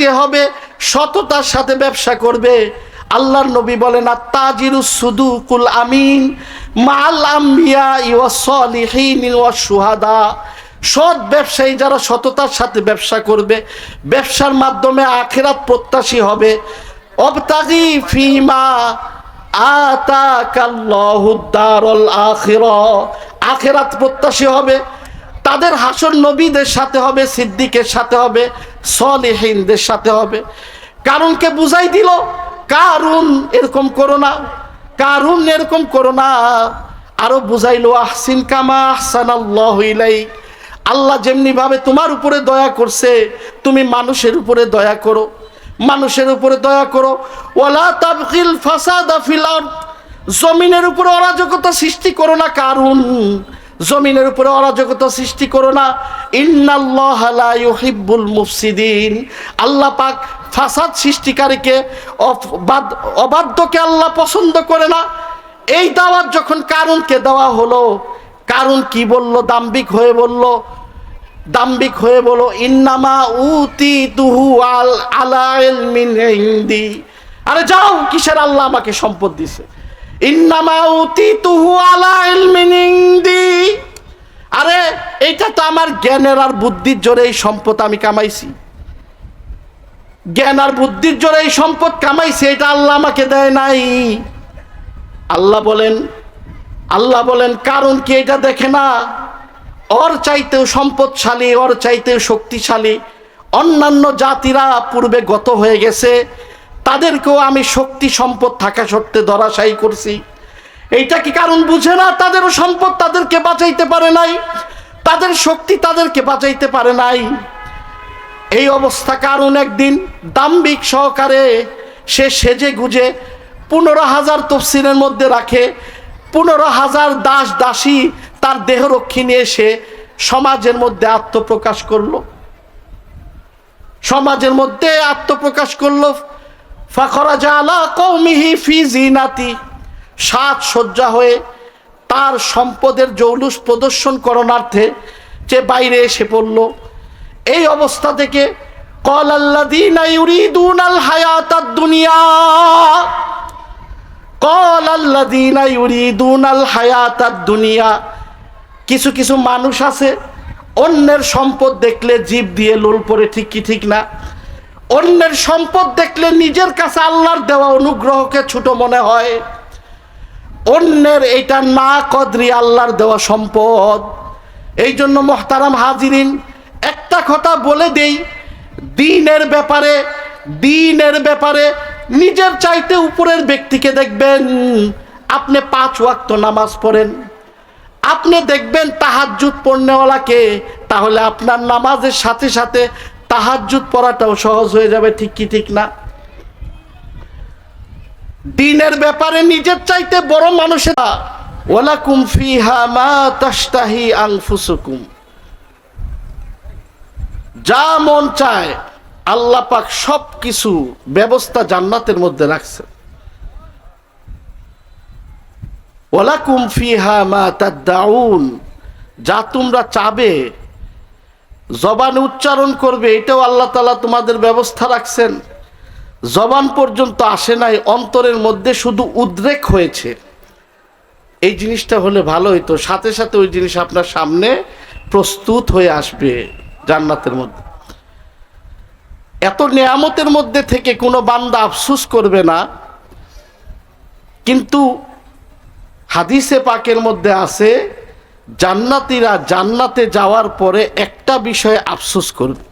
যে হবে, সততার সাথে ব্যবসা করবে। আল্লাহর নবী বলেন, আত্তাজিরু সুদুকুল আমিন মাল আম্বিয়া ওয়াস সলিহিন ওয়াস শুহাদা। সৎ ব্যবসায়ী যারা সততার সাথে ব্যবসা করবে, ব্যবসার মাধ্যমে আখেরাত প্রত্যাশী হবে। অবতাগি ফিমা আতাকাল্লাহুদ্দারল আখিরা। আখেরাত প্রত্যাশী হবে তাদের হাসন নবীদের সাথে হবে, সিদ্দিকের সাথে হবে, সলিহীনদের সাথে হবে। কারণকে বুঝাই দিল, কারুন এরকম করো না, কারুন এরকম করো না। আরও বুঝাইলো, আহসিন কামা আহসান আল্লাহ আল্লাহ যেমনি ভাবে তোমার উপরে দয়া করছে, তুমি মানুষের উপরে দয়া করো। মানুষের উপরে দয়া করো। ওয়ালা তাবকিল ফাসাদা ফিল জমিনের উপরে অরাজকতা সৃষ্টি করো না, কারুন। জমিনের উপরে অরাজকতা সৃষ্টি করো না। ইন্নাল্লাহ লা ইউহিব্বুল মুফসিদিন। আল্লাহ পাক ফাসাদ সৃষ্টিকারীকে অবাধ্যকে আল্লাহ পছন্দ করে না। এই দাওয়াত যখন কারুনকে দেওয়া হলো কারণ কি বলল? দাম্বিক হয়ে বলল দাম্বিক হয়ে বলো ইন্নামা উতি তুহু আল আলা আরে যাও, কিসের আল্লাহ আমাকে সম্পদ দিছে? আরে, এইটা তো আমার জ্ঞানের আর বুদ্ধির জোরে এই সম্পদ আমি কামাইছি। জ্ঞান আর বুদ্ধির জোরে এই সম্পদ কামাইছি, এটা আল্লাহ আমাকে দেয় নাই। আল্লাহ বলেন আল্লাহ বলেন, কারণ কি এটা দেখে না? ওর চাইতেও সম্পদশালী, ওর চাইতেও শক্তিশালী। অন্যান্য জাতিরা পূর্বে গত হয়ে গেছে তাদেরকেও আমি শক্তি সম্পদ থাকা সত্ত্বে ধরাশায়ী করছি। এইটা কি কারণ বুঝে না? তাদেরও সম্পদ তাদেরকে বাঁচাইতে পারে নাই। তাদের শক্তি তাদেরকে বাঁচাইতে পারে নাই। এই অবস্থা কারণ একদিন দাম্বিক সহকারে সে সেজে গুজে পনেরো হাজার তফসিলের মধ্যে রাখে, পনেরো হাজার দাস দাসী তার দেহরক্ষী নিয়ে সে সমাজের মধ্যে আত্মপ্রকাশ করল। সমাজের মধ্যে আত্মপ্রকাশ করল ফাখরাজা আলা কৌমিহি ফি জিনাতি সাত হয়ে তার সম্পদের জৌলুস প্রদর্শন করণার্থে যে বাইরে এসে পড়ল। এই অবস্থা থেকে কল আল্লাদিনা ইউরিদুনাল হায়াতাদ দুনিয়া। কল আল্লাদিনা ইউরিদুনাল হায়াতাদ দুনিয়া। কিছু কিছু মানুষ আছে, অন্যের সম্পদ দেখলে জীব দিয়ে লোল পরে ঠিক কি ঠিক না? অন্যের সম্পদ দেখলে নিজের কাছে আল্লাহর দেওয়া অনুগ্রহকে ছোট মনে হয়। অন্যের এটা না কদরি আল্লাহর দেওয়া সম্পদ। এই জন্য মোহতারাম হাজিরিন, একটা কথা বলে দেই, দিনের ব্যাপারে দিনের ব্যাপারে নিজের চাইতে উপরের ব্যক্তিকে দেখবেন, আপনি পাঁচ ওয়াক্ত নামাজ পড়েন। আপনি দেখবেন তাহাজ্জুদ পড়নেওয়ালাকে, তাহলে আপনার নামাজের সাথে সাথে তাহাজ্জুদ পড়াটাও সহজ হয়ে যাবে, ঠিক কি, ঠিক না? দিনের ব্যাপারে নিজের চাইতে বড় মানুষের ওয়ালাকুম ফিহা মা তাশতাহি আনফুসুকুম। যা মন চায়, আল্লাহ পাক সব কিছু ব্যবস্থা জান্নাতের মধ্যে রাখছে। ওয়ালাকুম ফিহা মা তাদ্দাউন। যা তোমরা চাবে জবান উচ্চারণ করবে, এটাও আল্লাহ তালা তোমাদের ব্যবস্থা রাখছেন। জবান পর্যন্ত আসে নাই, অন্তরের মধ্যে শুধু উদ্রেক হয়েছে। এই জিনিসটা হলে ভালো হইতো, সাথে সাথে ওই জিনিস আপনার সামনে প্রস্তুত হয়ে আসবে জান্নাতের মধ্যে। এত নেয়ামতের মধ্যে থেকে কোনো বান্দা আফসুস করবে না, কিন্তু হাদিসে পাকের মধ্যে আছে জান্নাতিরা জান্নাতে যাওয়ার পরে একটা বিষয়ে আফসোস করবে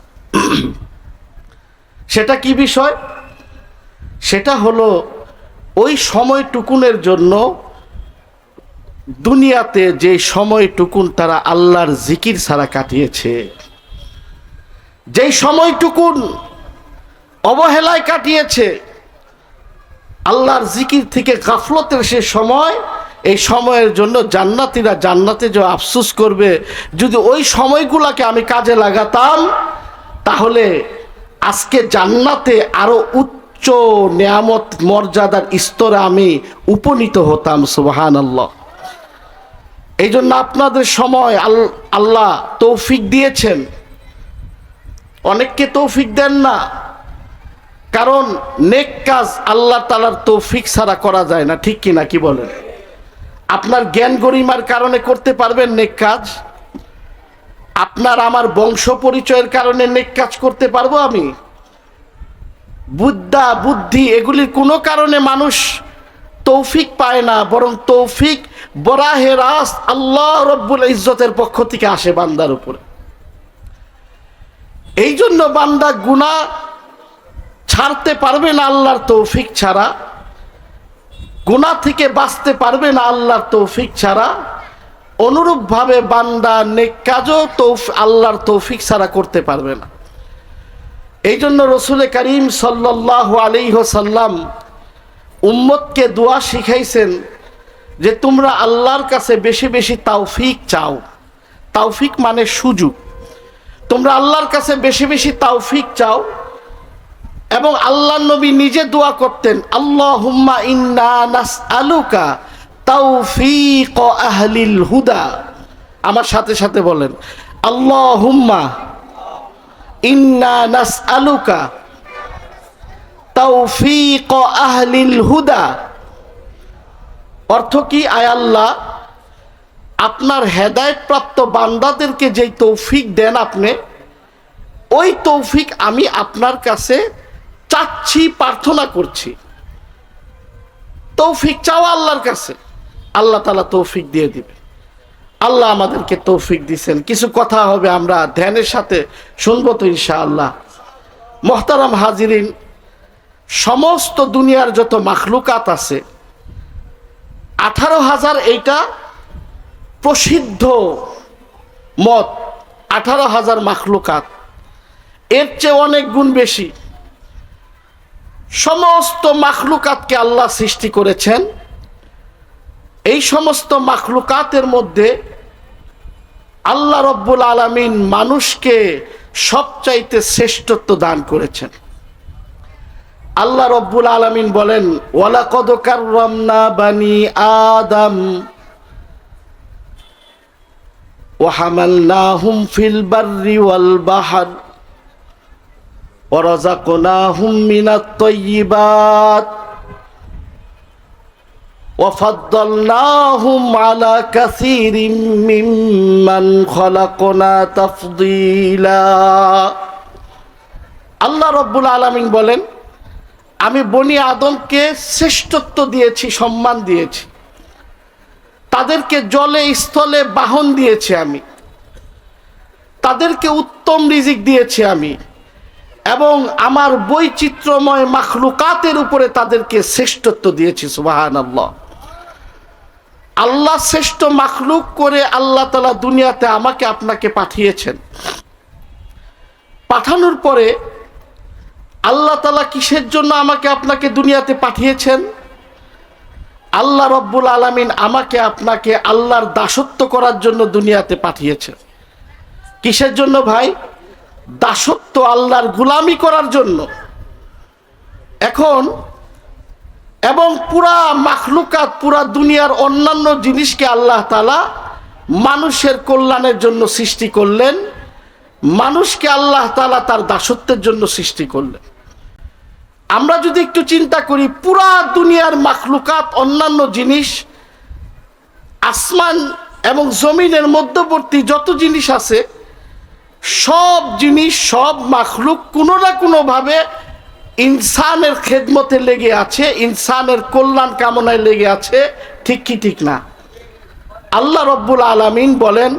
সেটা কি বিষয়? সেটা হলো ওই সময়টুকুনের জন্য দুনিয়াতে যে সময়টুকুন তারা আল্লাহর জিকির ছাড়া কাটিয়েছে। যেই সময়টুকুন অবহেলায় কাটিয়েছে, আল্লাহর জিকির থেকে গাফলতের সে সময় এই সময়ের জন্য জান্নাতিরা জান্নাতে যে আফসুস করবে, যদি ওই সময়গুলোকে আমি কাজে লাগাতাম, তাহলে আজকে জান্নাতে আরও উচ্চ নেয়ামত মর্যাদার স্তরে আমি উপনীত হতাম সুবাহান আল্লাহ এই জন্য আপনাদের সময় আল- আল্লাহ তৌফিক দিয়েছেন। অনেককে তৌফিক দেন না, কারণ নেক কাজ আল্লাহ তালার তৌফিক ছাড়া করা যায় না, ঠিক কিনা কি বলেন? আপনার জ্ঞান গরিমার কারণে করতে পারবেন নেক কাজ। আপনার আমার বংশ পরিচয়ের কারণে নেক কাজ করতে পারব আমি। বুদ্ধা, বুদ্ধি এগুলির কোনো কারণে মানুষ তৌফিক পায় না, বরং তৌফিক বরাহে রাস আল্লাহ রব্বুল ইজ্জতের পক্ষ থেকে আসে বান্দার উপরে। এই জন্য বান্দা গুণা ছাড়তে পারবে না আল্লাহর তৌফিক ছাড়া। গুণা থেকে বাঁচতে পারবে না আল্লাহর তৌফিক ছাড়া, অনুরূপভাবে বান্দা নেক কাজও তৌফ, আল্লাহর তৌফিক ছাড়া করতে পারবে না। এই জন্য রসুল করিম সাল্লাহ আলিহসাল্লাম উম্মতকে দোয়া শিখাইছেন যে তোমরা আল্লাহর কাছে বেশি বেশি তাওফিক চাও। তাওফিক মানে সুযোগ। তোমরা আল্লাহর কাছে বেশি বেশি তাওফিক চাও এবং আল্লাহ নবী নিজে দোয়া করতেন আল্লাহ হুম্মা ইন্না নাস আলুকা আহলিল হুদা। আমার সাথে সাথে বলেন আল্লাহ হুম্মা ইন্না নাস আলুকা আহলিল হুদা। অর্থ কি, আয় আল্লাহ, আপনার হেদায়ত প্রাপ্ত বান্দাদেরকে যেই তৌফিক দেন আপনি, ওই তৌফিক আমি আপনার কাছে চাচ্ছি, প্রার্থনা করছি। তৌফিক চাও আল্লাহর কাছে। আল্লাহ তালা তৌফিক দিয়ে দিবে। আল্লাহ আমাদেরকে তৌফিক দিছেন। কিছু কথা হবে, আমরা ধ্যানের সাথে শুনব তো ইনশাআল্লাহ। মোহতারাম হাজিরিন, সমস্ত দুনিয়ার যত মাখলুকাত আছে, আঠারো হাজার এইটা প্রসিদ্ধ মত, আঠারো হাজার মাখলুকাত। এর চেয়ে অনেক গুণ বেশি। সমস্ত মাখলুকাতকে আল্লাহ সৃষ্টি করেছেন। এই সমস্ত মাখলুকাতের মধ্যে আল্লাহ রব্বুল আলমিন মানুষকে সবচাইতে শ্রেষ্ঠত্ব দান করেছেন। আল্লাহ রব্বুল আলমিন বলেন ওলা কদকার রমনা বানি আদম ওহামাল ফিল বার্রি ওয়াল বাহার। ورزقناهم من الطيبات وفضلناهم على كثير ممن خلقنا تفضيلا আল্লাহ রব্বুল আলমিন বলেন আমি বনি আদমকে শ্রেষ্ঠত্ব দিয়েছি সম্মান দিয়েছি তাদেরকে জলে স্থলে বাহন দিয়েছি আমি তাদেরকে উত্তম রিজিক দিয়েছি আমি এবং আমার বৈচিত্র্যময় মাখলুকাতের উপরে তাদেরকে শ্রেষ্ঠত্ব দিয়েছি সুবাহান আল্লাহ আল্লাহ শ্রেষ্ঠ মাখলুক করে আল্লাহ তালা দুনিয়াতে আমাকে আপনাকে পাঠিয়েছেন। পাঠানোর পরে আল্লাহ তালা কিসের জন্য আমাকে আপনাকে দুনিয়াতে পাঠিয়েছেন? আল্লাহ রব্বুল আলমিন আমাকে আপনাকে আল্লাহর দাসত্ব করার জন্য দুনিয়াতে পাঠিয়েছেন। কিসের জন্য ভাই? দাসত্ব আল্লাহর গুলামি করার জন্য। এখন, এবং পুরা মাখলুকাত, পুরা দুনিয়ার অন্যান্য জিনিসকে আল্লাহ তালা মানুষের কল্যাণের জন্য সৃষ্টি করলেন, মানুষকে আল্লাহ তালা তার দাসত্বের জন্য সৃষ্টি করলেন। আমরা যদি একটু চিন্তা করি, পুরা দুনিয়ার মাখলুকাত, অন্যান্য জিনিস, আসমান এবং জমিনের মধ্যবর্তী যত জিনিস আছে সব জিনিস, সব মাখলুক কোনো না কোনোভাবে ইনসানের খেদমতে লেগে আছে, ইনসানের কল্যাণ কামনায় লেগে আছে, ঠিক কি, ঠিক না। আল্লাহ রব্বুল আলমিন বলেন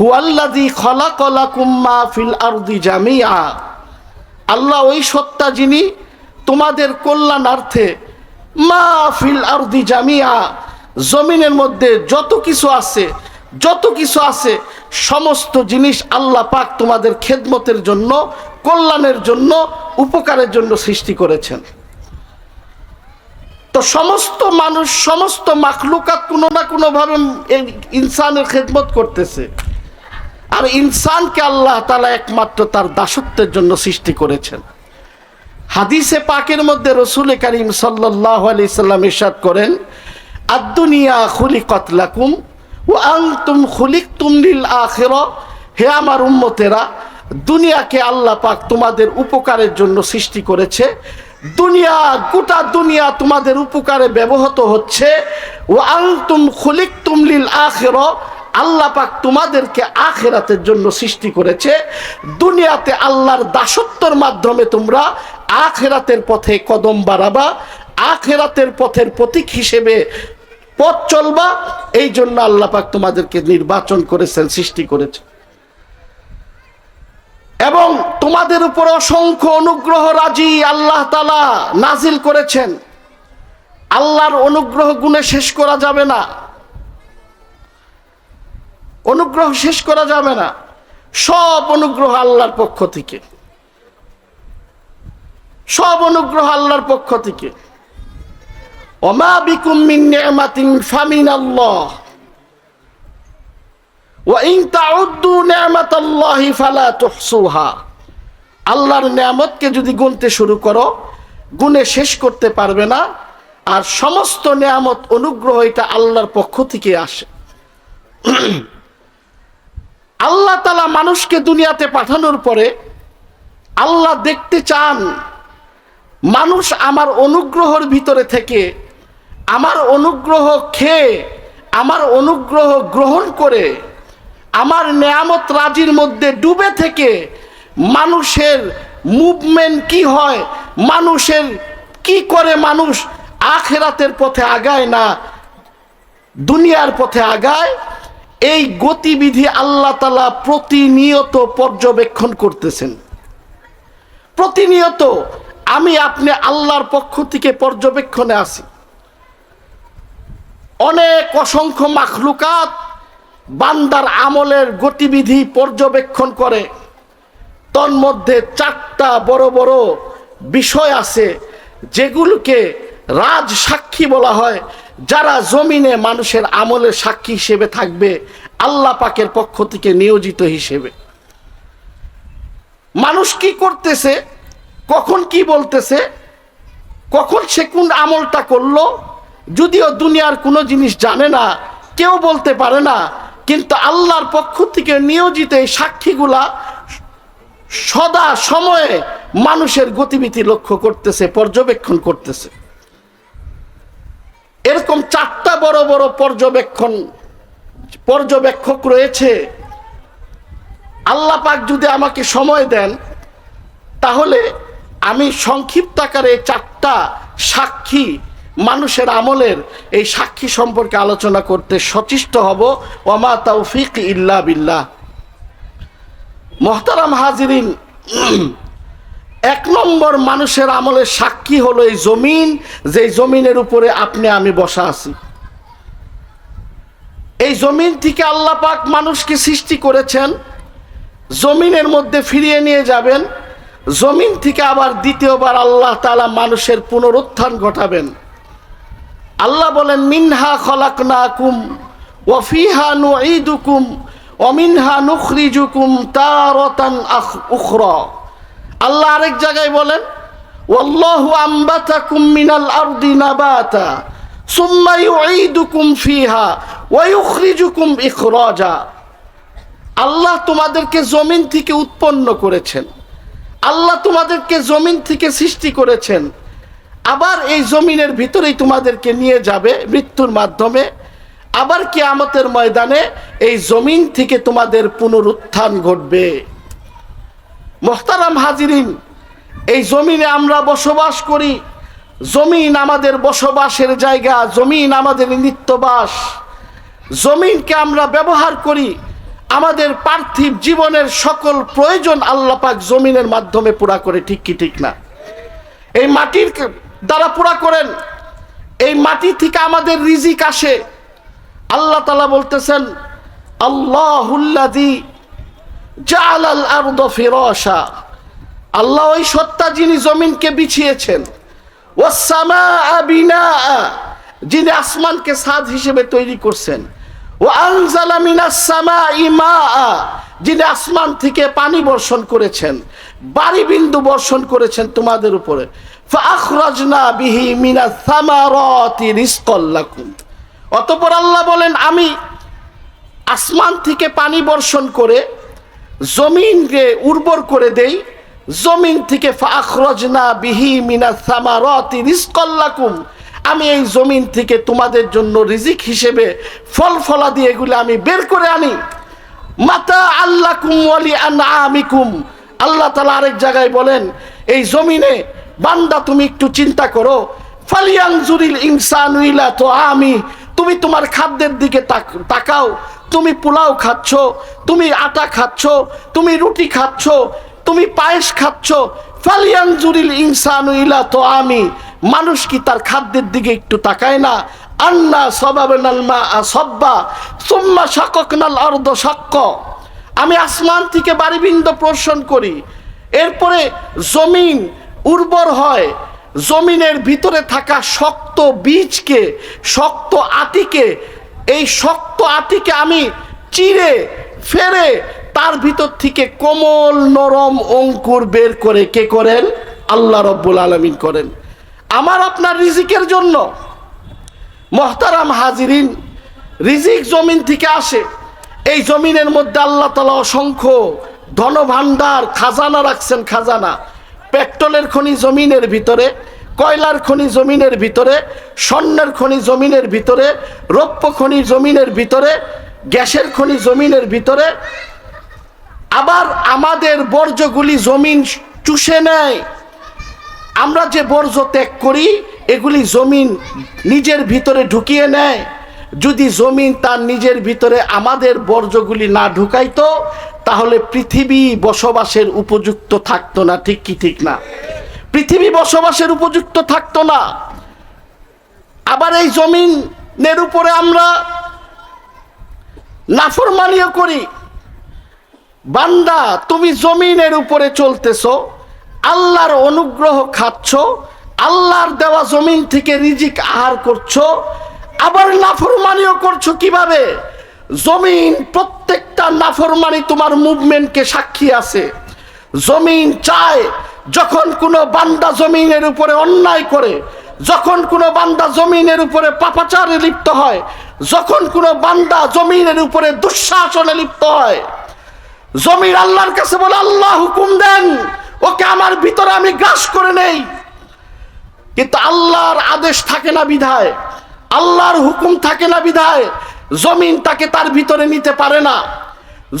হুয়াল্লাদি খলা কলা কুম্মা ফিল আরদি জামিয়া আল্লাহ ওই সত্তা যিনি তোমাদের কল্যাণার্থে মা ফিল আরদি জামিয়া জমিনের মধ্যে যত কিছু আছে যত কিছু আছে, সমস্ত জিনিস আল্লাহ পাক তোমাদের খেদমতের জন্য, কল্যাণের জন্য, উপকারের জন্য সৃষ্টি করেছেন। তো সমস্ত মানুষ, সমস্ত মাখলুকাত কোনো না কোনোভাবে ইনসানের খেদমত করতেছে। আর ইনসানকে আল্লাহ তালা একমাত্র তার দাসত্বের জন্য সৃষ্টি করেছেন। হাদিসে পাকের মধ্যে রসুল করিম সাল্লাহ আলি সাল্লাম ইরশাদ করেন আদুনিয়া খুলি কতলাকুম ও আং তুম খুলিক তুমলিল আখের। হে আমার উম্মতেরা, দুনিয়াকে আল্লাহ পাক তোমাদের উপকারের জন্য সৃষ্টি করেছে। দুনিয়া, গোটা দুনিয়া তোমাদের উপকারে ব্যবহৃত হচ্ছে। ও আলতুম খুলিক তুমলিল আখের। আল্লাহ পাক তোমাদেরকে আখেরাতের জন্য সৃষ্টি করেছে। দুনিয়াতে আল্লাহর দাসত্বর মাধ্যমে তোমরা আখেরাতের পথে কদম বাড়াবা। আখেরাতের পথের প্রতীক হিসেবে পথ চলবা। এই জন্য আল্লাহ পাক তোমাদেরকে নির্বাচন করেছেন সৃষ্টি করেছে। এবং তোমাদের উপর অসংখ্য অনুগ্রহ রাজি আল্লাহ তালা নাজিল করেছেন। আল্লাহর অনুগ্রহ গুণে শেষ করা যাবে না। অনুগ্রহ শেষ করা যাবে না। সব অনুগ্রহ আল্লাহর পক্ষ থেকে। সব অনুগ্রহ আল্লাহর পক্ষ থেকে। আল্লাহর নিয়ামতকে যদি গুনতে শুরু করো, গুনে শেষ করতে পারবে না, আর সমস্ত নিয়ামত অনুগ্রহ এটা আল্লাহর পক্ষ থেকে আসে। আল্লাহ তালা মানুষকে দুনিয়াতে পাঠানোর পরে আল্লাহ দেখতে চান, মানুষ আমার অনুগ্রহর ভিতরে থেকে আমার অনুগ্রহ খেয়ে আমার অনুগ্রহ গ্রহণ করে, আমার নেয়ামত রাজির মধ্যে ডুবে থেকে মানুষের মুভমেন্ট কি হয়, মানুষের কি করে মানুষ আখেরাতের পথে আগায় না, দুনিয়ার পথে আগায়, এই গতিবিধি আল্লাহ তালা প্রতিনিয়ত পর্যবেক্ষণ করতেছেন। প্রতিনিয়ত আমি আপনি আল্লাহর পক্ষ থেকে পর্যবেক্ষণে আসি। অনেক অসংখ্য মাখলুকাত বান্দার আমলের গতিবিধি পর্যবেক্ষণ করে। তন্মধ্যে চারটা বড় বড় বিষয় আছে যেগুলোকে রাজ সাক্ষী বলা হয়। যারা জমিনে মানুষের আমলের সাক্ষী হিসেবে থাকবে, আল্লাহ পাকের পক্ষ থেকে নিয়োজিত হিসেবে। মানুষ কি করতেছে? কখন কি বলতেছে? কখন সে কোন আমলটা করল? যদিও দুনিয়ার কোনো জিনিস জানে না, কেউ বলতে পারে না, কিন্তু আল্লাহর পক্ষ থেকে নিয়োজিত এই সাক্ষীগুলা সদা সময়ে মানুষের গতিবিধি লক্ষ্য করতেছে, পর্যবেক্ষণ করতেছে। এরকম চারটা বড় বড় পর্যবেক্ষণ, পর্যবেক্ষক রয়েছে। আল্লাহ পাক যদি আমাকে সময় দেন, তাহলে আমি সংক্ষিপ্ত আকারে চারটা সাক্ষী মানুষের আমলের এই সাক্ষী সম্পর্কে আলোচনা করতে সচেষ্ট হব। ওমা তৌফিক ইল্লা বিল্লাহ। মহতারাম হাজিরিন, এক নম্বর মানুষের আমলের সাক্ষী হলো এই জমিন যে জমিনের উপরে আপনি, আমি বসা আছি। এই জমিন থেকে আল্লাহ পাক মানুষকে সৃষ্টি করেছেন। জমিনের মধ্যে ফিরিয়ে নিয়ে যাবেন। জমিন থেকে আবার দ্বিতীয়বার আল্লাহ তালা মানুষের পুনরুত্থান ঘটাবেন। আল্লাহ বলেন, মিনহা খলাকনা কুম ওয়ফিহা নুঈদুকুম অমিনহা নুখরিজুকুম তারতান উখরা। আল্লাহ আরেক জায়গায় বলেন, ওয়াল্লাহু আম্বাতাকুম মিনাল আরদি নাবাতা, সুম্মা ইউঈদুকুম ফিহা ওয়া ইউখরিজুকুম ইখরাজা। আল্লাহ তোমাদেরকে জমিন থেকে উৎপন্ন করেছেন। আল্লাহ তোমাদেরকে জমিন থেকে সৃষ্টি করেছেন। আবার এই জমিনের ভিতরেই তোমাদেরকে নিয়ে যাবে মৃত্যুর মাধ্যমে। আবার কিয়ামতের ময়দানে এই জমিন থেকে তোমাদের পুনরুত্থান ঘটবে। মোহতারাম হাজিরিন, এই জমিনে আমরা বসবাস করি। জমিন আমাদের বসবাসের জায়গা, জমিন আমাদের নিত্যবাস। জমিনকে আমরা ব্যবহার করি। আমাদের পার্থিব জীবনের সকল প্রয়োজন আল্লাপাক জমিনের মাধ্যমে পুরা করে, ঠিক কি ঠিক না? এই মাটির দ্বারা পুরা করেন। এই মাটি থেকে আমাদের রিজিক আসে। আল্লাহ তালা বলতেছেন আল্লাহুল্লাদি জালাল আরদ ফিরসা আল্লাহ ওই সত্তা যিনি জমিনকে বিছিয়েছেন ওয়াসামা বিনা যিনি আসমানকে সাদ হিসেবে তৈরি করছেন ও আনজালা মিনাস সামা ইমা যিনি আসমান থেকে পানি বর্ষণ করেছেন বাড়ি বিন্দু বর্ষণ করেছেন তোমাদের উপরে। অতঃপর আল্লাহ বলেন, আমি আসমান থেকে পানি বর্ষণ করে জমিনকে উর্বর করে দেই। জমিন থেকে ফাখরজনা বিহি মিনা সামারতি রিস্কল্লাকুম আমি এই জমিন থেকে তোমাদের জন্য রিজিক হিসেবে ফল ফলা দিয়ে এগুলো আমি বের করে আনি। মাতা আল্লাহ কুমলি আমিকুম আল্লাহ তালা আরেক জায়গায় বলেন, এই জমিনে বান্দা, তুমি একটু চিন্তা করো। ফালিয়াং জুরিল ইনসান ইলা তো আমি তুমি তোমার খাদ্যের দিকে তাকাও। তুমি পোলাও খাচ্ছ, তুমি আটা খাচ্ছ, তুমি রুটি খাচ্ছ, তুমি পায়েস খাচ্ছ। ফালিয়াং জুরিল ইনসান ইলা তো আমি মানুষ কি তার খাদ্যের দিকে একটু তাকায় না? আন্না সবাবেনাল মা সব্বা, সুম্মা শাককনাল অর্ধ শাক্ক। আমি আসমান থেকে বাড়িবৃন্দ প্রশ্ন করি। এরপরে জমিন উর্বর হয়। জমিনের ভিতরে থাকা শক্ত বীজকে, শক্ত আতিকে, এই শক্ত আতিকে আমি চিরে ফেরে তার ভিতর থেকে কোমল নরম অঙ্কুর বের করে কে করেন? আল্লাহ রব্বুল আলমিন করেন। আমার আপনার রিজিকের জন্য, মহতারাম হাজিরিন, রিজিক জমিন থেকে আসে। এই জমিনের মধ্যে আল্লাহ তালা অসংখ্য ধনভাণ্ডার, খাজানা রাখছেন, খাজানা। পেট্রোলের খনি জমিনের ভিতরে, কয়লার খনি জমিনের ভিতরে, স্বর্ণের খনি জমিনের ভিতরে, রৌপ্য খনি জমিনের ভিতরে, গ্যাসের খনি জমিনের ভিতরে, আবার আমাদের বর্জ্যগুলি জমিন চুষে নেয়। আমরা যে বর্জ্য ত্যাগ করি, এগুলি জমিন নিজের ভিতরে ঢুকিয়ে নেয়। যদি জমিন তার নিজের ভিতরে আমাদের বর্জ্যগুলি না ঢুকাইতো তাহলে পৃথিবী বসবাসের উপযুক্ত থাকতো না, ঠিক কি ঠিক না? পৃথিবী বসবাসের উপযুক্ত থাকতো না। আবার এই জমিনের উপরে আমরা নাফরমানিও করি। বান্দা, তুমি জমিনের উপরে চলতেছ, আল্লাহর অনুগ্রহ খাচ্ছ, আল্লাহর দেওয়া জমিন থেকে রিজিক আহার করছ, আবার নাফরমানিও করছ কীভাবে? জমিন প্রত্যেকটা নাফরমানি তোমার মুভমেন্টকে সাক্ষী আছে। জমিন চায় যখন কোনো বান্দা জমিনের উপরে অন্যায় করে, যখন কোনো বান্দা জমিনের উপরে পাপাচারে লিপ্ত হয়, যখন কোনো বান্দা জমিনের উপরে দুঃশাসনে লিপ্ত হয়। জমির আল্লাহর কাছে বলে, আল্লাহ হুকুম দেন, ওকে আমার ভিতরে আমি গ্রাস করে নেই। কিন্তু আল্লাহর আদেশ থাকে না বিধায়, আল্লাহর হুকুম থাকে না বিধায় জমিন তাকে তার ভিতরে নিতে পারে না।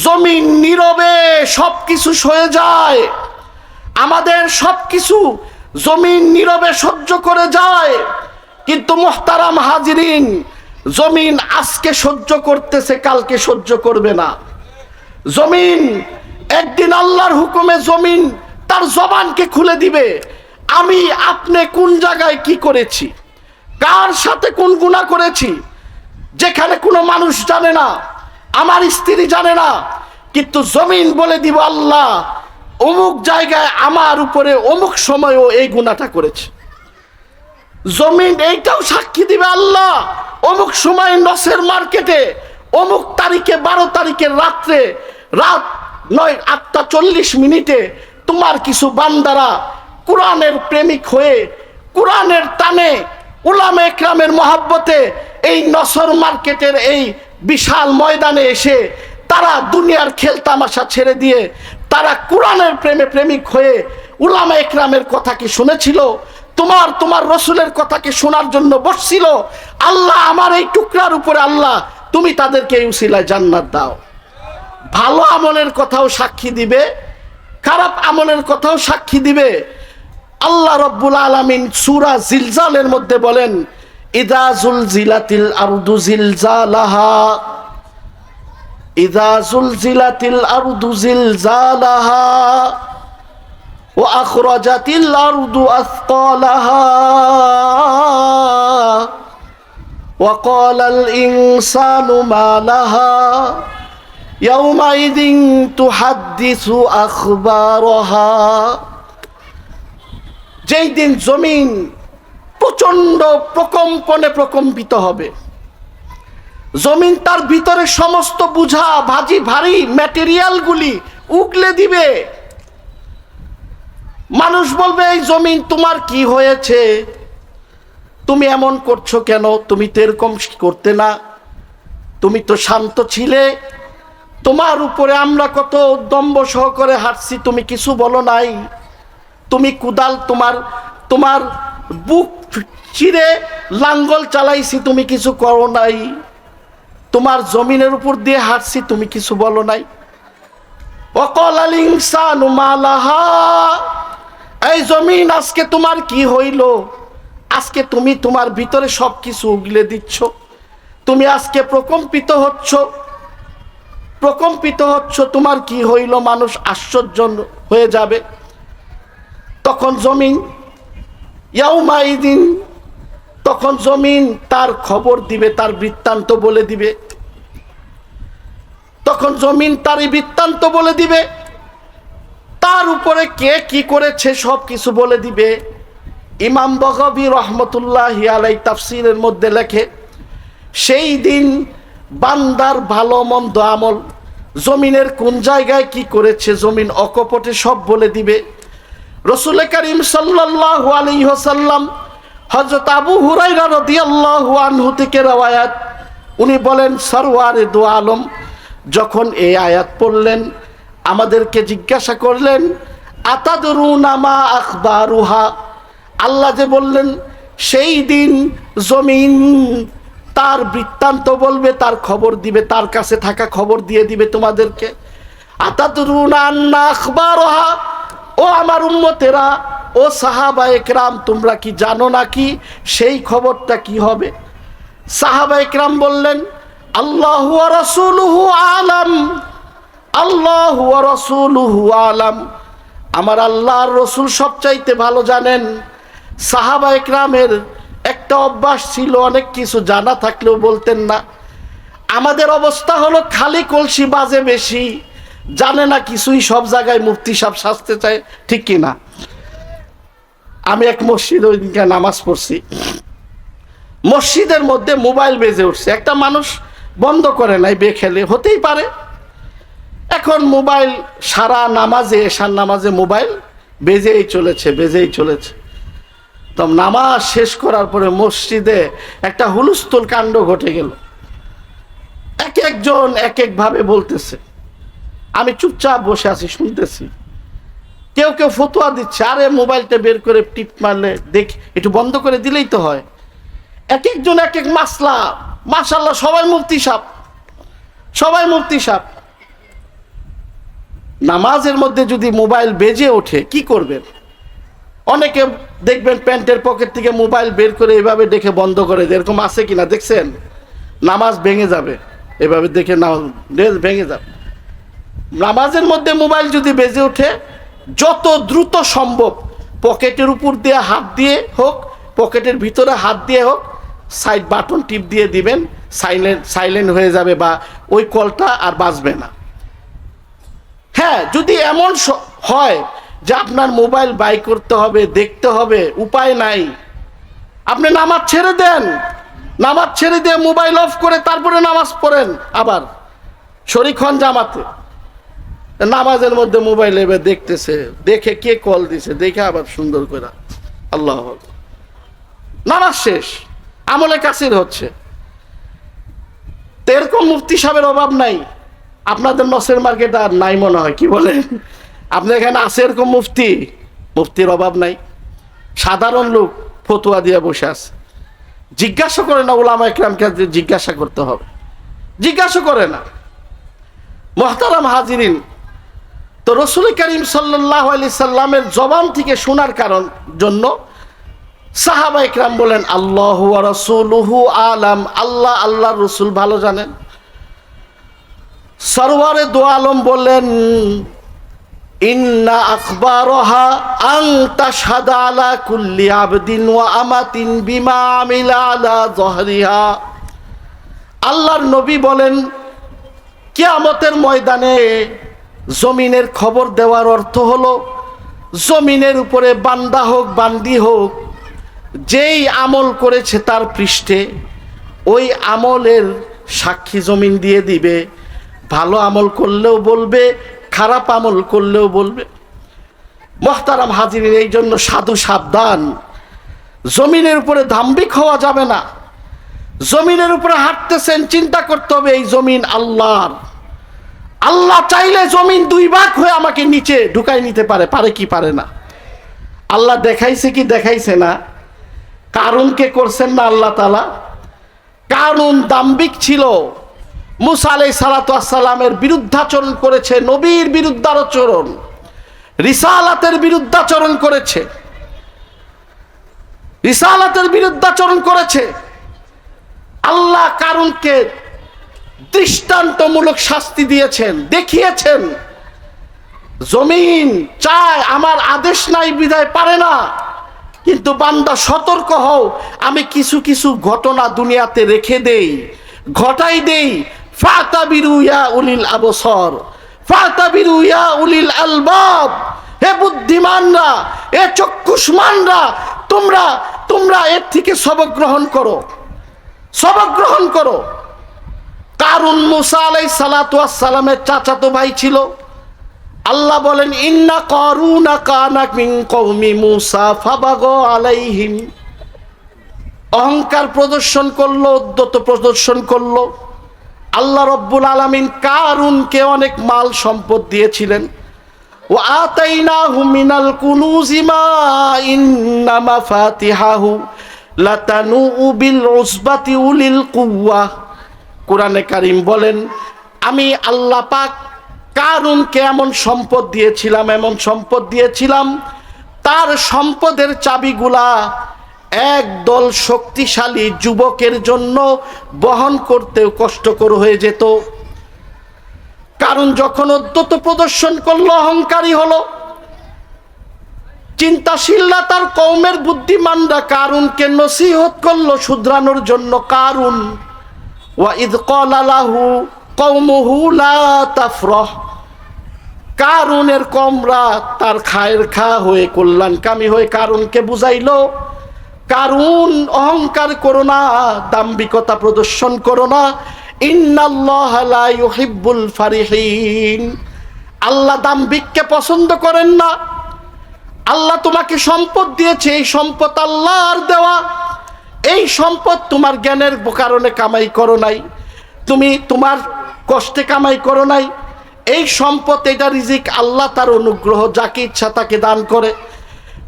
জমিন নীরবে সব কিছু সয়ে যায়। আমাদের সব কিছু জমিন নীরবে সহ্য করে যায়। কিন্তু মোহতারাম হাজিরিন, জমিন আজকে সহ্য করতেছে, কালকে সহ্য করবে না। জমিন, একদিন আল্লাহর হুকুমে জমিন তার জবানকে খুলে দিবে, আমি আপনি কোন জায়গায় কি করেছি? কার সাথে কোন গুণা করেছি? যেখানে কোনো মানুষ জানে না, আমার স্ত্রী জানে না, কিন্তু জমিন বলে দিব আল্লাহ, অমুক জায়গায় আমার উপরে অমুক সময়ও এই গুণাটা করেছে। জমিন এইটাও সাক্ষী দিবে আল্লাহ, অমুক সময় নসের মার্কেটে, অমুক তারিখে, বারো তারিখের রাত্রে, রাত নয়, আটটা চল্লিশ মিনিটে তোমার কিছু বান্দারা কোরআনের প্রেমিক হয়ে, কোরআনের টানে উলামে একরামের মহাব্বতে এই নসর মার্কেটের এই বিশাল ময়দানে এসে তারা দুনিয়ার খেল তামাশা ছেড়ে দিয়ে তারা কোরআনের প্রেমে প্রেমিক হয়ে উলামা একরামের কথা কি শুনেছিল? তোমার তোমার রসুলের কথা কি শোনার জন্য বসছিল? আল্লাহ আমার এই টুকরার উপরে আল্লাহ, তুমি তাদেরকে এই উসিলায় জান্নাত দাও। ভালো আমলের কথাও সাক্ষী দিবে, খারাপ আমলের কথাও সাক্ষী দিবে। আল্লাহ রব্বুল আলামিন সূরা জিলজালের মধ্যে বলেন ইদা জুলজিলাতিল আরদু জিলজালাহা ইদা জুলজিলাতিল আরদু জিলজালাহা وأخرجت الأرض أثقالها وقال الإنسان ما لها يومئذ تحدث أخبارها যেই দিন জমিন প্রচণ্ড প্রকম্পনে প্রকম্পিত হবে, জমিন তার ভিতরে সমস্ত বুঝা, ভাজি, ভারী ম্যাটেরিয়ালগুলি উগলে দিবে। মানুষ বলবে, এই জমিন তোমার কি হয়েছে? তুমি এমন করছ কেন? তুমি তো এরকম করতে না। তুমি তো শান্ত ছিলে। তোমার উপরে আমরা কত দম্ব সহকারে হাঁটছি, তুমি কিছু বলো নাই। তুমি কুদাল তোমার তোমার বুক চিরে লাঙ্গল চালাইছি, তুমি কিছু করো নাই। তোমার জমিনের উপর দিয়ে হাঁটছি, তুমি কিছু বলো নাই। অকল আল ইনসানু মালাহা। এই জমিন আজকে তোমার কি হইল? আজকে তুমি তোমার ভিতরে সব কিছু উগলে দিচ্ছ। তুমি আজকে প্রকম্পিত হচ্ছ। প্রকম্পিত হচ্ছ, তোমার কি হইল? মানুষ আশ্চর্য হয়ে যাবে। তখন জমিন ইয়াউমাইদিন তখন জমিন তার খবর দিবে, তার বৃত্তান্ত বলে দিবে। তখন জমিন তারই বৃত্তান্ত বলে দিবে। তার উপরে কে কি করেছে সব কিছু বলে দিবে। ইমাম বগবি রহমতুল্লাহ আলাই তাফসিরের মধ্যে লেখে, সেই দিন বান্দার ভালো মন্দ আমল, জমিনের কোন জায়গায় কি করেছে, জমিন অকপটে সব বলে দিবে। রসুল করিম সাল্লাহ আলী হোসাল্লাম হজরত আবু হুরাইরা রদিয়াল্লাহু আনহু থেকে রওয়ায়াত, উনি বলেন, সরওয়ারে দু আলম, যখন এই আয়াত পড়লেন, আমাদেরকে জিজ্ঞাসা করলেন আতাদরুনামা আখবারুহা? আল্লাহ যে বললেন, সেই দিন জমিন তার বৃত্তান্ত বলবে, তার খবর দিবে, তার কাছে থাকা খবর দিয়ে দিবে তোমাদেরকে। আতাদরুনা আন্না আখবারুহা? ও আমার উম্মতেরা, ও সাহাবা একরাম তোমরা কি জানো নাকি সেই খবরটা কি হবে? সাহাবা একরাম বললেন, আল্লাহ রসুলহু আলাম, আল্লাহ রসুলহু আলাম। আমার আল্লাহর রসুল সবচাইতে ভালো জানেন সাহাবা একরামের একটা অভ্যাস ছিল, অনেক কিছু জানা থাকলেও বলতেন না। আমাদের অবস্থা হলো খালি কলসি বাজে বেশি। জানে না কিছুই সব জায়গায় মুফতি সাহেব সাজতে চায়, ঠিক কি না আমি এক মসজিদ ওই দিনকে নামাজ পড়ছি। মসজিদের মধ্যে মোবাইল বেজে উঠছে। একটা মানুষ বন্ধ করে নাই বে খেলে হতেই পারে। এখন মোবাইল, সারা নামাজে, এশার নামাজে মোবাইল বেজেই চলেছে বেজেই চলেছে। তো নামাজ শেষ করার পরে মসজিদে একটা হুলস্থুল কাণ্ড ঘটে গেল। এক একজন এক একভাবে বলতেছে। আমি চুপচাপ বসে আছি, শুনতেছি। কেউ কেউ ফতোয়া দিচ্ছে, আরে মোবাইলটা বের করে টিপ মারলে দেখ, একটু বন্ধ করে দিলেই তো হয়। এক একজন এক এক মাসলা মাসাল্লাহ সবাই মুফতি সাপ সবাই মুফতি সাপ নামাজের মধ্যে যদি মোবাইল বেজে ওঠে, কি করবেন? অনেকে দেখবেন প্যান্টের পকেট থেকে মোবাইল বের করে এভাবে দেখে বন্ধ করে দেয়। এরকম আছে কিনা, দেখছেন? নামাজ ভেঙে যাবে। এভাবে দেখে না ভেঙে যাবে। নামাজের মধ্যে মোবাইল যদি বেজে ওঠে, যত দ্রুত সম্ভব পকেটের উপর দিয়ে হাত দিয়ে হোক, পকেটের ভিতরে হাত দিয়ে হোক সাইড বাটন টিপ দিয়ে দিবেন সাইলেন্ট সাইলেন্ট হয়ে যাবে বা ওই কলটা আর বাজবে না। হ্যাঁ যদি এমন হয় যে আপনার মোবাইল বাই করতে হবে, দেখতে হবে, উপায় নাই, আপনি নামাজ ছেড়ে দেন, নামাজ ছেড়ে দিয়ে মোবাইল অফ করে তারপরে নামাজ পড়েন, আবার শরিক হন জামাতে। নামাজের মধ্যে মোবাইল এবার দেখতেছে, দেখে কে কল দিছে, দেখে আবার সুন্দর করে আল্লাহ নামাজ শেষ, আমলে কাসির হচ্ছে। এরকম মুফতি সাহেবের অভাব নাই। আপনাদের নসের মার্কেট আর নাই মনে হয়, কি বলেন? আপনার এখানে আছে এরকম মুফতি? মুফতির অভাব নাই। সাধারণ লোক ফতুয়া দিয়ে বসে আছে। জিজ্ঞাসা করে না ওলামা ইকরামকে জিজ্ঞাসা করতে হবে। জিজ্ঞাসা করে না। মহতারাম হাজিরিন তো রসুল করিম সাল্লাহ আলি সাল্লামের জবান থেকে শোনার কারণ জন্য সাহাবা ইকরাম বলেন, আল্লাহ রসুলহু আলাম। আল্লাহ আল্লাহ রসুল ভালো জানেন। সরওয়ারে দো আলম বললেন, ইন্না আখবারহা আং তাশহাদা আলা কুল্লি আবদিন ওয়া আমাতিন বিমা আমিলা আলা জহরিহা আল্লাহর নবী বলেন, কিয়ামতের ময়দানে জমিনের খবর দেওয়ার অর্থ হলো, জমিনের উপরে বান্দা হোক, বান্দি হোক, যেই আমল করেছে তার পৃষ্ঠে, ওই আমলের সাক্ষী জমিন দিয়ে দিবে। ভালো আমল করলেও বলবে, খারাপ আমল করলেও বলবে। মহতারাম হাজিরের এই জন্য সাধু সাবধান। জমিনের উপরে ধাম্বিক হওয়া যাবে না। জমিনের উপরে হাঁটতেছেন, চিন্তা করতে হবে, এই জমিন আল্লাহর। আল্লাহ চাইলে জমিন দুই ভাগ হয়ে আমাকে নিচে ঢুকাই নিতে পারে পারে কি পারে না। আল্লাহ দেখাইছে কি দেখাইছে না কারুনকে করছেন না আল্লাহ তালা কারুন দাম্বিক ছিল। মুসা আলাই সালাতামের বিরুদ্ধাচরণ করেছে, নবীর বিরুদ্ধাচরণ, রিসালাতের বিরুদ্ধাচরণ করেছে। রিসালাতের বিরুদ্ধাচরণ করেছে। আল্লাহ কারুনকে দৃষ্টান্তমূলক শাস্তি দিয়েছেন, দেখিয়েছেন। জমিন চায়, আমার আদেশ নাই, বিদায় পারে না। কিন্তু বান্দা সতর্ক হও, আমি কিছু কিছু ঘটনা দুনিয়াতে রেখে দেই। ঘটাই দেই, ফাতাবিরু ইয়া উলিল আবসর। ফাতাবিরু ইয়া উলিল আলবাব। হে বুদ্ধিমানরা এ চক্ষুষ্মানরা, তোমরা তোমরা এর থেকে সবক গ্রহণ করো। সবক গ্রহণ করো। কারুন মুসা আলাই সালামের চাচাতো ভাই ছিল। আল্লাহ বলেন, ইন্না করুনা কানা মিন কওমি মুসা ফাবাগো আলাইহিম। অহংকার প্রদর্শন করল উদ্যত প্রদর্শন করল। আল্লাহ রব্বুল আলামিন কারুনকে অনেক মাল সম্পদ দিয়েছিলেন। ও আতাইনাহু মিনাল কুনুজি মা ইন্না মাফাতিহাহু লাতানু বিল উসবাতি উলিল কুওয়া। কোরআনে কারিম বলেন, আমি আল্লাহ পাক কারুনকে এমন সম্পদ দিয়েছিলাম, এমন সম্পদ দিয়েছিলাম, তার সম্পদের চাবিগুলা একদল শক্তিশালী যুবকের জন্য বহন করতেও কষ্টকর হয়ে যেত। কারণ যখন অদ্যত প্রদর্শন করল, অহংকারী হলো। চিন্তাশীলরা তার কৌমের বুদ্ধিমানরা কারুনকে নসিহত করল শুধরানোর জন্য কারুন। ওয়াইদ কলালাহু কৌমহু লা তাফরহ। কারুনের কমরা তার খায়ের খা হয়ে কল্যাণকামী হয়ে কারুনকে বুঝাইল। কারুন অহংকার করো না দাম্বিকতা প্রদর্শন করো না। ইন্নাল্লাহ লা ইউহিব্বুল ফারিহিন। আল্লাহ দাম্বিককে পছন্দ করেন না। আল্লাহ তোমাকে সম্পদ দিয়েছে, এই সম্পদ আল্লাহর দেওয়া। এই সম্পদ তোমার জ্ঞানের কারণে কামাই করো নাই। তুমি তোমার কষ্টে কামাই করো নাই। এই সম্পদ, এটা রিজিক আল্লাহ তার অনুগ্রহ, যাকে ইচ্ছা তাকে দান করে।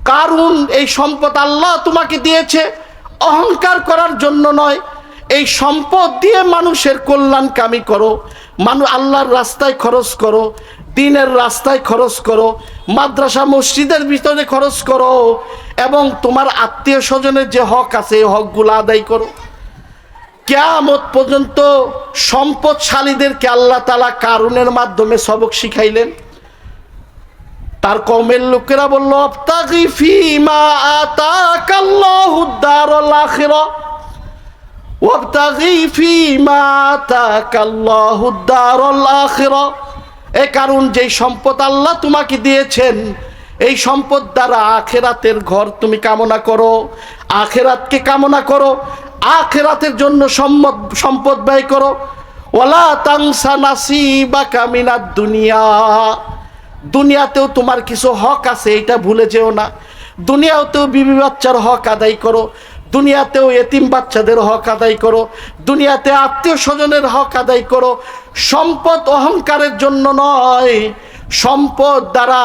কারণ এই সম্পদ আল্লাহ তোমাকে দিয়েছে। অহংকার করার জন্য নয়। এই সম্পদ দিয়ে মানুষের কল্যাণ কামি করো। মানুষ আল্লাহর রাস্তায় খরচ করো। দিনের রাস্তায় খরচ করো, মাদ্রাসা মসজিদের ভিতরে খরচ করো, এবং তোমার আত্মীয় স্বজনের যে হক আছে, এই হকগুলো আদায় করো। কেয়ামত পর্যন্ত সম্পদশালীদেরকে আল্লাহ তালা কারণের মাধ্যমে সবক শিখাইলেন। তার কমের লোকেরা বলল আখিরা। এ কারণ যেই সম্পদ আল্লাহ তোমাকে দিয়েছেন, এই সম্পদ দ্বারা আখেরাতের ঘর তুমি কামনা করো, আখেরাতকে কামনা করো, আখেরাতের জন্য সম্পদ ব্যয় করো। ওলা তাংসা নাসি বা কামিনার দুনিয়া। দুনিয়াতেও তোমার কিছু হক আছে এটা ভুলে যেও না। দুনিয়াতেও বিবি বাচ্চার হক আদায় করো। দুনিয়াতেও এতিম বাচ্চাদের হক আদায় করো, দুনিয়াতে আত্মীয় স্বজনের হক আদায় করো। সম্পদ অহংকারের জন্য নয়, সম্পদ দ্বারা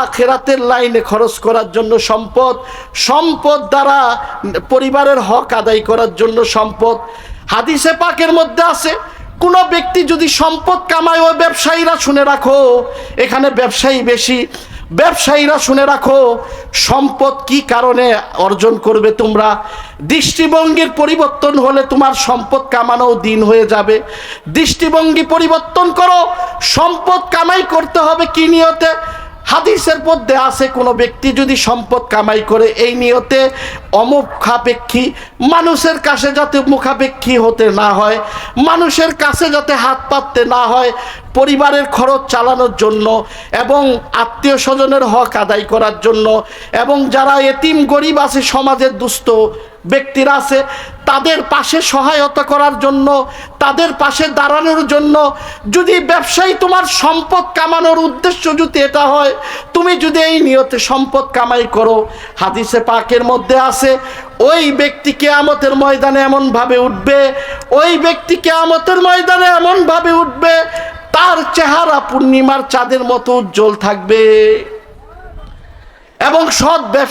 আখেরাতের লাইনে খরচ করার জন্য সম্পদ সম্পদ দ্বারা পরিবারের হক আদায় করার জন্য সম্পদ। হাদিসে পাকের মধ্যে আছে, কোন ব্যক্তি যদি সম্পদ কামায় ও ব্যবসায়ীরা শুনে রাখো, এখানে ব্যবসায়ী বেশি ব্যবসায়ীরা শুনে রাখো, সম্পদ কি কারণে অর্জন করবে তোমরা? দৃষ্টিভঙ্গির পরিবর্তন হলে তোমার সম্পদ কামানো দিন হয়ে যাবে। দৃষ্টিভঙ্গি পরিবর্তন করো, সম্পদ কামাই করতে হবে কি নিয়তে? হাদিসের মধ্যে আছে, কোনো ব্যক্তি যদি সম্পদ কামাই করে, এই নিয়তে অমুখাপেক্ষী, মানুষের কাছে যাতে মুখাপেক্ষী হতে না হয়, মানুষের কাছে যাতে হাত পাততে না হয়, পরিবারের খরচ চালানোর জন্য এবং আত্মীয় স্বজনের হক আদায় করার জন্য এবং যারা এতিম, গরিব আছে, সমাজের দুস্থ ব্যক্তিরা আছে, তাদের পাশে সহায়তা করার জন্য, তাদের পাশে দাঁড়ানোর জন্য। যদি ব্যবসায়ী তোমার সম্পদ কামানোর উদ্দেশ্য যদি এটা হয়, তুমি যদি এই নিয়তে সম্পদ কামাই করো। হাদিসে পাকের মধ্যে আছে, ওই ব্যক্তি কেয়ামতের ময়দানে এমনভাবে উঠবে, ওই ব্যক্তি কেয়ামতের ময়দানে এমনভাবে উঠবে, তার চেহারা পূর্ণিমার চাঁদের মতো উজ্জ্বল থাকবে। এবং সৎ ব্যবসা